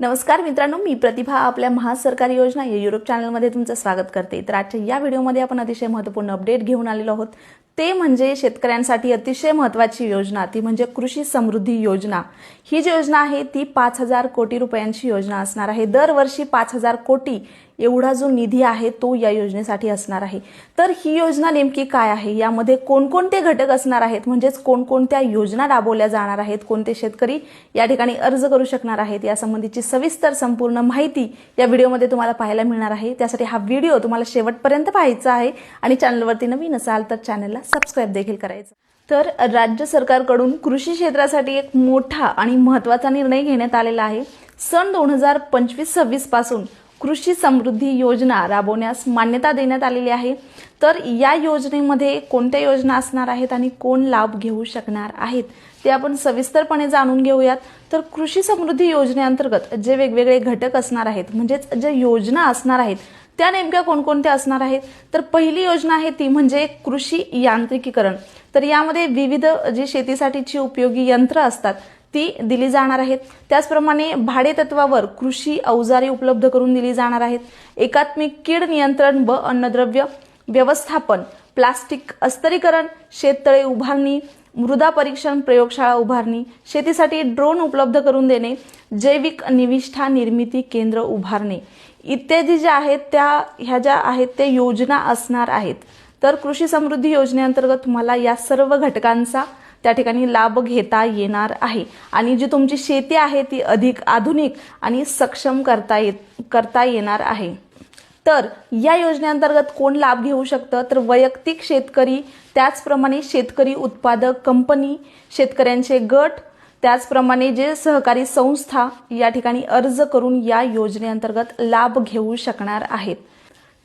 नमस्कार मित्रांनो मी प्रतिभा आपल्या महासरकारी योजना या युरोप चॅनलमध्ये तुमचं स्वागत करते. तर आजच्या या व्हिडिओमध्ये आपण अतिशय महत्त्वपूर्ण अपडेट घेऊन आलेलो आहोत. ते म्हणजे शेतकऱ्यांसाठी अतिशय महत्त्वाची योजना. ती म्हणजे कृषी समृद्धी योजना. ही जी योजना आहे ती पाच हजार कोटी रुपयांची योजना असणार आहे. दरवर्षी पाच हजार कोटी एवढा जो निधी आहे तो या योजनेसाठी असणार आहे. तर ही योजना नेमकी काय आहे? यामध्ये कोणकोणते घटक असणार आहेत? म्हणजेच कोणकोणत्या योजना राबवल्या जाणार आहेत? कोणते शेतकरी या ठिकाणी अर्ज करू शकणार आहेत? यासंबंधीची सविस्तर संपूर्ण माहिती या व्हिडिओमध्ये तुम्हाला पाहायला मिळणार आहे. त्यासाठी हा व्हिडिओ तुम्हाला शेवटपर्यंत पाहायचा आहे आणि चॅनलवरती नवीन असाल तर चॅनलला सबस्क्राईब देखील करायचं. तर राज्य सरकारकडून कृषी क्षेत्रासाठी एक मोठा आणि महत्त्वाचा निर्णय घेण्यात आलेला आहे. सन दोन हजार पंचवीस सव्वीसपासून कृषी समृद्धी योजना राबवण्यास मान्यता देण्यात आलेली आहे. तर या योजनेमध्ये कोणत्या योजना असणार आहेत आणि कोण लाभ घेऊ शकणार आहेत ते आपण सविस्तरपणे जाणून घेऊयात. तर कृषी समृद्धी योजनेअंतर्गत जे वेगवेगळे घटक असणार आहेत म्हणजेच ज्या योजना असणार आहेत त्या नेमक्या कोणकोणत्या असणार आहेत? तर पहिली योजना आहे ती म्हणजे कृषी यांत्रिकीकरण. तर यामध्ये विविध जी शेतीसाठीची उपयोगी यंत्र असतात ती दिली जाणार आहेत. त्याचप्रमाणे भाडेतत्वावर कृषी अवजारे उपलब्ध करून दिली जाणार आहेत. एकात्मिक कीड नियंत्रण व अन्नद्रव्य व्यवस्थापन प्लास्टिक अस्तरीकरण शेततळे उभारणी मृदा परीक्षण प्रयोगशाळा उभारणी शेतीसाठी ड्रोन उपलब्ध करून देणे जैविक निविष्ठा निर्मिती केंद्र उभारणे इत्यादी ज्या आहेत त्या ह्या ज्या आहेत त्या योजना असणार आहेत. तर कृषी समृद्धी योजनेअंतर्गत तुम्हाला या सर्व घटकांचा त्या ठिकाणी लाभ घेता येणार आहे. आणि जी तुमची शेती आहे ती अधिक आधुनिक आणि सक्षम करता येत करता येणार आहे. तर या योजनेअंतर्गत कोण लाभ घेऊ शकतं? तर वैयक्तिक शेतकरी त्याचप्रमाणे शेतकरी उत्पादक कंपनी शेतकऱ्यांचे गट त्याचप्रमाणे जे सहकारी संस्था या ठिकाणी अर्ज करून या योजनेअंतर्गत लाभ घेऊ शकणार आहेत.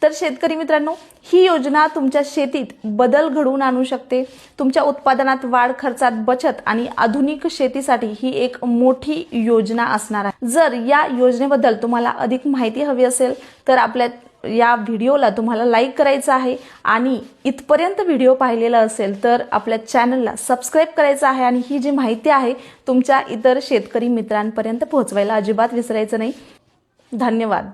तर शेतकरी मित्रांनो ही योजना तुमच्या शेतीत बदल घडवून आणू शकते. तुमच्या उत्पादनात वाढ खर्चात बचत आणि आधुनिक शेतीसाठी ही एक मोठी योजना असणार आहे. जर या योजनेबद्दल तुम्हाला अधिक माहिती हवी असेल तर आपल्या या व्हिडिओला तुम्हाला लाईक करायचं आहे आणि इथपर्यंत व्हिडिओ पाहिलेला असेल तर आपल्या चॅनलला सबस्क्राईब करायचं आहे आणि ही जी माहिती आहे तुमच्या इतर शेतकरी मित्रांपर्यंत पोहोचवायला अजिबात विसरायचं नाही. धन्यवाद.